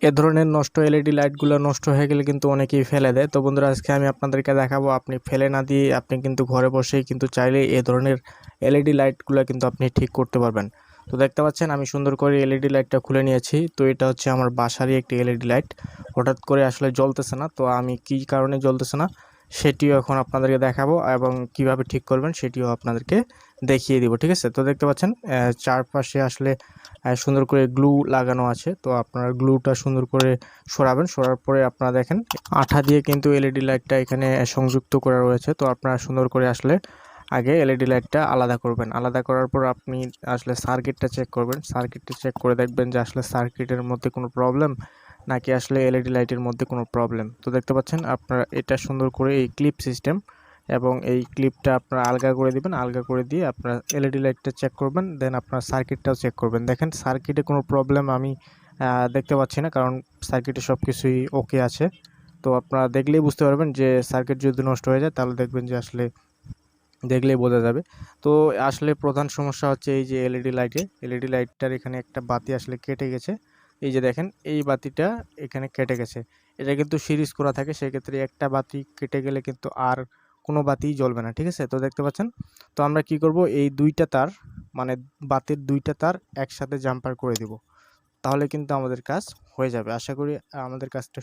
এ ধরনের নষ্ট এলইডি লাইটগুলো নষ্ট হয়ে গেলে কিন্তু অনেকেই ফেলে দেয়। তো বন্ধুরা, আজকে আমি আপনাদেরকে দেখাবো, আপনি ফেলে না দিয়ে আপনি কিন্তু ঘরে বসেই কিন্তু চাইলে এ ধরনের এলইডি লাইটগুলো কিন্তু আপনি ঠিক করতে পারবেন। তো দেখতে পাচ্ছেন, আমি সুন্দর করে এলইডি লাইটটা খুলে নিয়েছি। তো এটা হচ্ছে আমার বাসারই একটি এলইডি লাইট হঠাৎ করে আসলে জ্বলতেছে না। তো আমি কি কারণে জ্বলতেছে না? সেটিও এখন আপনাদেরকে দেখাবো এবং কীভাবে ঠিক করবেন সেটিও আপনাদেরকে দেখিয়ে দিব, ঠিক আছে? তো দেখতে পাচ্ছেন চারপাশে আসলে সুন্দর করে গ্লু লাগানো আছে। তো আপনারা গ্লুটা সুন্দর করে সরাবেন, সরার পরে আপনারা দেখেন, আঠা দিয়ে কিন্তু এলইডি লাইটটা এখানে সংযুক্ত করা রয়েছে। তো আপনারা সুন্দর করে আসলে আগে এলইডি লাইটটা আলাদা করবেন। আলাদা করার পর আপনি আসলে সার্কিটটা চেক করবেন। সার্কিটটা চেক করে দেখবেন যে আসলে সার্কিটের মধ্যে কোনো প্রবলেম নাকি আসলে এলইডি লাইটের মধ্যে কোনো প্রবলেম তো দেখতে পাচ্ছেন আপনারা এটা সুন্দর করে এই ক্লিপ সিস্টেম এবং এই ক্লিপটা আপনারা আলগা করে দিবেন, আলগা করে দিয়ে আপনারা এলইডি লাইটটা চেক করবেন দেন আপনার সার্কিটটাও চেক করবেন। দেখেন সার্কিটে কোনো প্রবলেম আমি দেখতে পাচ্ছি না কারণ সার্কিটে সব কিছুই ওকে আছে। তো আপনারা দেখলেই বুঝতে পারবেন যে সার্কিট যদি নষ্ট হয়ে যায় তাহলে দেখবেন যে আসলে দেখলেই বোঝা যাবে। তো আসলে প্রধান সমস্যা হচ্ছে এই যে এলইডি লাইটে এলইডি লাইটটার এখানে একটা বাতি আসলে কেটে গেছে। এই যে দেখেন, এই বাতিটা এখানে কেটে গেছে। এটা কিন্তু সিরিজ করা থাকে, সেক্ষেত্রে একটা বাতি কেটে গেলে কিন্তু আর কোনো বাতিই জ্বলবে না, ঠিক আছে? তো দেখতে পাচ্ছেন? তো আমরা কি করব, এই দুইটা তার মানে বাতির দুইটা তার একসাথে জাম্পার করে দিব। তাহলে কিন্তু আমাদের কাজ হয়ে যাবে। আশা করি আমাদের কাজটা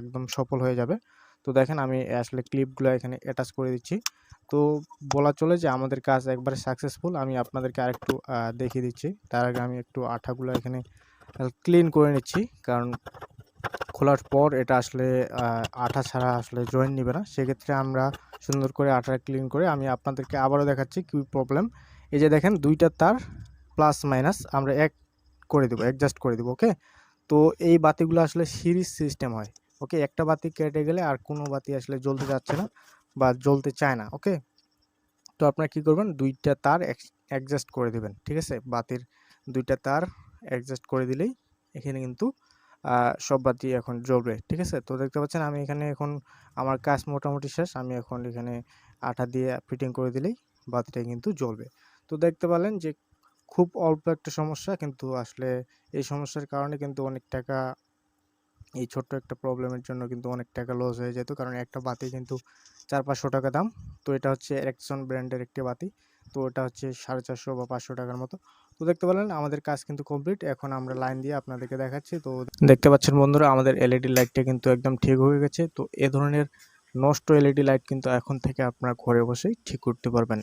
একদম সফল হয়ে যাবে। তো দেখেন, আমি আসলে ক্লিপগুলো এখানে অ্যাটাচ করে দিচ্ছি। তো বলা চলে যে আমাদের কাজ একবারে সাকসেসফুল আমি আপনাদেরকে আরেকটু দেখিয়ে দিচ্ছি। তার আগে আমি একটু আঠাগুলো এখানে ক্লিন করে নিচ্ছি, কারণ খোলার পর এটা আসলে আঠা ছাড়া আসলে জয়েন নেবে না। সেক্ষেত্রে আমরা সুন্দর করে আঠা ক্লিন করে আমি আপনাদেরকে আবারও দেখাচ্ছি কী প্রবলেম এই যে দেখেন, দুইটা তার প্লাস মাইনাস আমরা এক করে দেবো অ্যাডজাস্ট করে দেবো ওকে তো এই বাতিগুলো আসলে সিরিজ সিস্টেম হয় ওকে একটা বাতি কেটে গেলে আর কোনো বাতি আসলে জ্বলতে যাচ্ছে না বা জ্বলতে চায় না ওকে তো আপনারা কী করবেন, দুইটা তার অ্যাডজাস্ট করে দেবেন, ঠিক আছে? বাতির দুইটা তার অ্যাডজাস্ট করে দিলেই এখানে কিন্তু সব বাতি এখন জ্বলবে, ঠিক আছে? তো দেখতে পাচ্ছেন আমি এখানে এখন আমার কাজ মোটামুটি শেষ, আমি এখন এখানে আঠা দিয়ে ফিটিং করে দিলেই বাতিটা কিন্তু জ্বলবে। তো দেখতে পেলেন যে খুব অল্প একটা সমস্যা, কিন্তু আসলে এই সমস্যার কারণে কিন্তু অনেক টাকা, এই ছোট্ট একটা প্রবলেমের জন্য কিন্তু অনেক টাকা লস হয়ে যেত, কারণ একটা বাতি কিন্তু চার পাঁচশো টাকা দাম। তো এটা হচ্ছে এরেকসন ব্র্যান্ডের একটি বাতি, তো এটা হচ্ছে সাড়ে চারশো বা পাঁচশো টাকার মতো। তো দেখতে পেলেন, আমাদের কাজ কিন্তু কমপ্লিট এখন আমরা লাইন দিয়ে আপনাদেরকে দেখাচ্ছি। তো দেখতে পাচ্ছেন বন্ধুরা, আমাদের এলইডি লাইটটা কিন্তু একদম ঠিক হয়ে গেছে। তো এ ধরনের নষ্ট এলইডি লাইট কিন্তু এখন থেকে আপনারা ঘরে বসেই ঠিক করতে পারবেন।